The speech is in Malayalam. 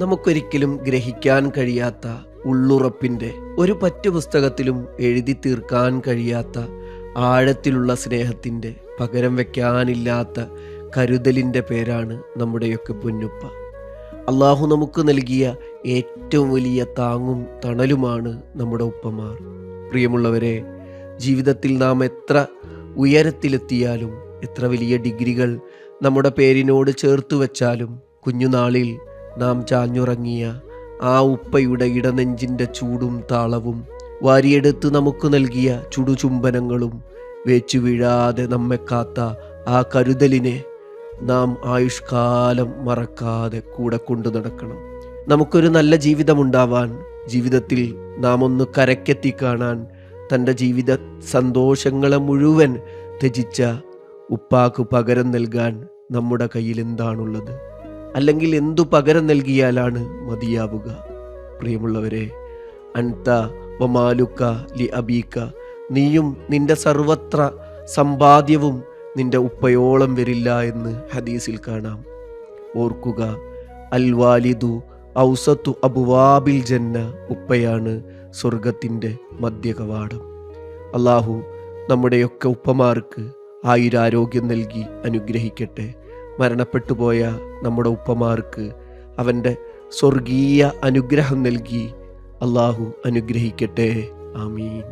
നമുക്കൊരിക്കലും ഗ്രഹിക്കാൻ കഴിയാത്ത ഉള്ളുറപ്പിന്റെ ഒരു പറ്റു പുസ്തകത്തിലും എഴുതി തീർക്കാൻ കഴിയാത്ത ആഴത്തിലുള്ള സ്നേഹത്തിന്റെ പകരം വയ്ക്കാനില്ലാത്ത കരുതലിന്റെ പേരാണ് നമ്മുടെയൊക്കെ പൊന്നുപ്പ. അള്ളാഹു നമുക്ക് നൽകിയ ഏറ്റവും വലിയ താങ്ങും തണലുമാണ് നമ്മുടെ ഉപ്പമാർ. പ്രിയമുള്ളവരെ ജീവിതത്തിൽ നാം എത്ര ഉയരത്തിലെത്തിയാലും എത്ര വലിയ ഡിഗ്രികൾ നമ്മുടെ പേരിനോട് ചേർത്ത് വച്ചാലും കുഞ്ഞുനാളിൽ നാം ചാഞ്ഞുറങ്ങിയ ആ ഉപ്പയുടെ ഇടനെഞ്ചിന്റെ ചൂടും താളവും വാരിയെടുത്ത് നമുക്ക് നൽകിയ ചുടുചുംബനങ്ങളും വേച്ചു വീഴാതെ നമ്മെ കാത്ത ആ കരുതലിനെ നാം ആയുഷ്കാലം മറക്കാതെ കൂടെ കൊണ്ടു നടക്കണം. നമുക്കൊരു നല്ല ജീവിതമുണ്ടാവാൻ ജീവിതത്തിൽ നാം ഒന്ന് കരക്കെത്തി കാണാൻ തന്റെ ജീവിത സന്തോഷങ്ങളെ മുഴുവൻ ത്യജിച്ച ഉപ്പാക്ക് പകരം നൽകാൻ നമ്മുടെ കയ്യിൽ എന്താണുള്ളത്? അല്ലെങ്കിൽ എന്തു പകരം നൽകിയാലാണ് മതിയാവുക? പ്രിയമുള്ളവരെ അൻത വമാലുക്ക ലി അബീക്ക നീയും നിന്റെ സർവത്ര സമ്പാദ്യവും നിന്റെ ഉപ്പയോളം വരില്ല എന്ന് ഹദീസിൽ കാണാം. ഓർക്കുക അൽവാലിദു ഔസത്തു അബുവാബിൽ ജന്ന ഉപ്പയാണ് സ്വർഗത്തിന്റെ മധ്യകവാടം. അള്ളാഹു നമ്മുടെയൊക്കെ ഉപ്പമാർക്ക് ആയുരാരോഗ്യം നൽകി അനുഗ്രഹിക്കട്ടെ. മരണപ്പെട്ടു പോയ നമ്മുടെ ഉപ്പമാർക്ക് അവന്റെ സ്വർഗീയ അനുഗ്രഹം നൽകി അള്ളാഹു അനുഗ്രഹിക്കട്ടെ. ആമീൻ.